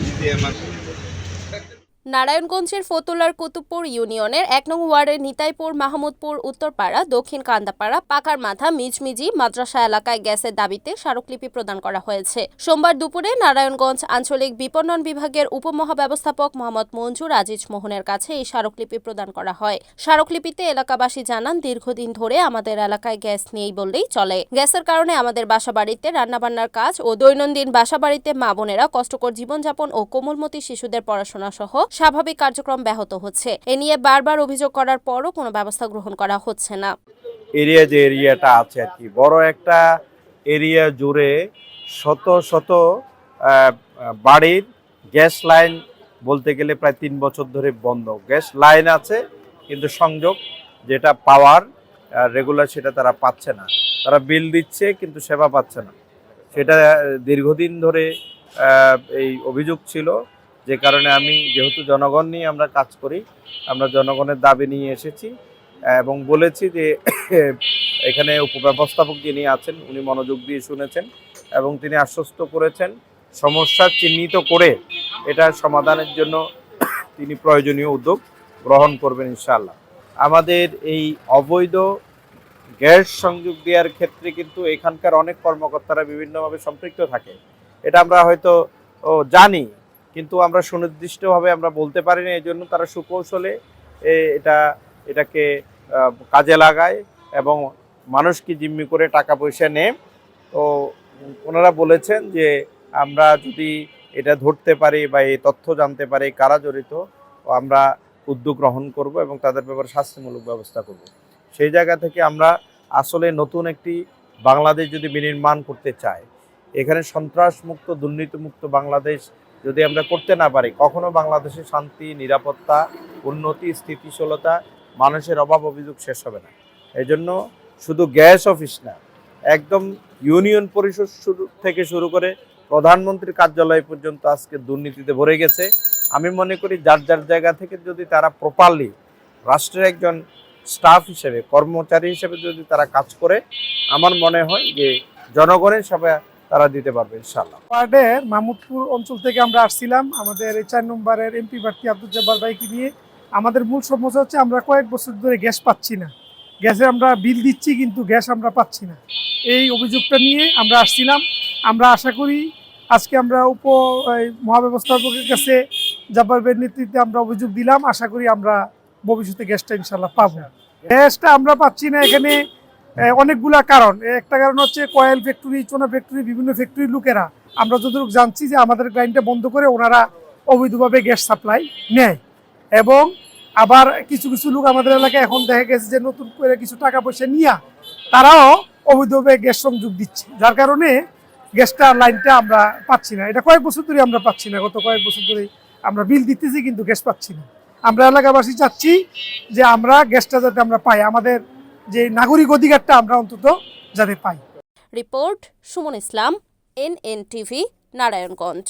দিদি আমার নারায়ণগঞ্জের ফতুলার কুতুবপুর ইউনিয়নের এক নং ওয়ার্ডের নিতাইপুর মাহমুদপুর উত্তরপাড়া, দক্ষিণ কান্দাপাড়া পাকার মাথা মিজমিজি মাদ্রাসা এলাকায় গ্যাসের দাবিতে স্মারকলিপি প্রদান করা হয়েছে। সোমবার দুপুরে নারায়ণগঞ্জ আঞ্চলিক বিপণন বিভাগের উপমহাব্যবস্থাপক মোহাম্মদ মঞ্জুর আজিজ মোহনের কাছে এই স্মারকলিপি প্রদান করা হয়। স্মারকলিপিতে এলাকাবাসী জানান, দীর্ঘদিন ধরে আমাদের এলাকায় গ্যাস নেই বললেই চলে। গ্যাসের কারণে আমাদের বাসাবাড়িতে রান্নাবান্নার কাজ ও দৈনন্দিন বাসাবাড়িতে মা বোনেরা কষ্টকর জীবনযাপন ও কোমলমতি শিশুদের পড়াশোনা সহ স্বাভাবিক কার্যক্রম ব্যাহত হচ্ছে। এ নিয়ে বারবার অভিযোগ করার পরও কোনো ব্যবস্থা গ্রহণ করা হচ্ছে না। এরিয়া যে এরিয়াটা আছে আর কি, বড় একটা এরিয়া জুড়ে শত শত বাড়ির গ্যাস লাইন বলতে গেলে প্রায় তিন বছর ধরে বন্ধ। গ্যাস লাইন আছে, কিন্তু সংযোগ যেটা পাওয়ার রেগুলার সেটা তারা পাচ্ছে না। তারা বিল দিচ্ছে, কিন্তু সেবা পাচ্ছে না। সেটা দীর্ঘদিন ধরে এই অভিযোগ ছিল। যে কারণে আমি যেহেতু জনগণ নিয়ে আমরা কাজ করি, আমরা জনগণের দাবি নিয়ে এসেছি এবং বলেছি যে এখানে উপব্যবস্থাপক যিনি আছেন, উনি মনোযোগ দিয়ে শুনেছেন এবং তিনি আশ্বস্ত করেছেন সমস্যা চিহ্নিত করে এটা সমাধানের জন্য তিনি প্রয়োজনীয় উদ্যোগ গ্রহণ করবেন ইনশাআল্লাহ। আমাদের এই অবৈধ গ্যাস সংযোগ দেওয়ার ক্ষেত্রে কিন্তু এখানকার অনেক কর্মকর্তারা বিভিন্নভাবে সম্পৃক্ত থাকে। এটা আমরা হয়তো জানি কিন্তু আমরা সুনির্দিষ্টভাবে আমরা বলতে পারি না এই জন্য তারা সুকৌশলে এটা, এটাকে কাজে লাগায় এবং মানুষকে জিম্মি করে টাকা পয়সা নেয়। তো ওনারা বলেছেন যে আমরা যদি এটা ধরতে পারি বা এই তথ্য জানতে পারি, কারা জড়িত আমরা উদ্যোগ গ্রহণ করব এবং তাদের ব্যাপারে শাস্তিমূলক ব্যবস্থা করব। সেই জায়গা থেকে আমরা আসলে নতুন একটি বাংলাদেশ যদি বিনির্মাণ করতে চাই, এখানে সন্ত্রাসমুক্ত, দুর্নীতিমুক্ত বাংলাদেশ যদি আমরা করতে না পারি, কখনো বাংলাদেশের শান্তি, নিরাপত্তা, উন্নতি, স্থিতিশীলতা, মানুষের অভাব অভিযোগ শেষ হবে না। এই জন্য শুধু গ্যাস অফিস না, একদম ইউনিয়ন পরিষদ শুরু থেকে শুরু করে প্রধানমন্ত্রীর কার্যালয় পর্যন্ত আজকে দুর্নীতিতে ভরে গেছে। আমি মনে করি যার যার জায়গা থেকে যদি তারা প্রপারলি রাষ্ট্রের একজন স্টাফ হিসেবে, কর্মচারী হিসেবে যদি তারা কাজ করে, আমার মনে হয় যে জনগণের সেবা তারা দিতে পারবে ইনশাল্লাহ ওয়ার্ডের মাহমুদপুর অঞ্চল থেকে আমরা আসছিলাম। আমাদের চার নম্বরের এমপি প্রার্থী আব্দুল জব্বার ভাইকে নিয়ে। আমাদের মূল সমস্যা হচ্ছে আমরা কয়েক বছর ধরে গ্যাস পাচ্ছি না। গ্যাসে আমরা বিল দিচ্ছি কিন্তু গ্যাস আমরা পাচ্ছি না। এই অভিযোগটা নিয়ে আমরা আসছিলাম। আমরা আশা করি আজকে আমরা উপ মহাব্যবস্থাপকের কাছে জব্বার ভাইয়ের নেতৃত্বে আমরা অভিযোগ দিলাম। আশা করি আমরা ভবিষ্যতে গ্যাসটা ইনশাল্লাহ পাবো। গ্যাসটা আমরা পাচ্ছি না এখানে। অনেকগুলা কারণ। একটা কারণ হচ্ছে কয়েল ফ্যাক্টরি, চোনা ফ্যাক্টরি, বিভিন্ন ফ্যাক্টরির লোকেরা। আমরা যতটুকু জানছি যে আমাদের লাইনটা বন্ধ করে ওনারা অবৈধভাবে গ্যাস সাপ্লাই নেয়। এবং আবার কিছু কিছু লোক আমাদের এলাকায় এখন দেখা গেছে যে নতুন করে কিছু টাকা পয়সা নিয়ে তারাও অবৈধভাবে গ্যাস সংযোগ দিচ্ছে। যার কারণে গ্যাসটা, লাইনটা আমরা পাচ্ছি না। এটা কয়েক বছর ধরে আমরা পাচ্ছি না। গত কয়েক বছর ধরে আমরা বিল দিতেছি কিন্তু গ্যাস পাচ্ছি না। আমরা এলাকাবাসী চাচ্ছি যে আমরা গ্যাসটা যাতে আমরা পাই। আমাদের যে নাগরিক অধিকারটা আমরা অন্তত যাতে পাই। Report Suman Islam NNTV Narayanganj.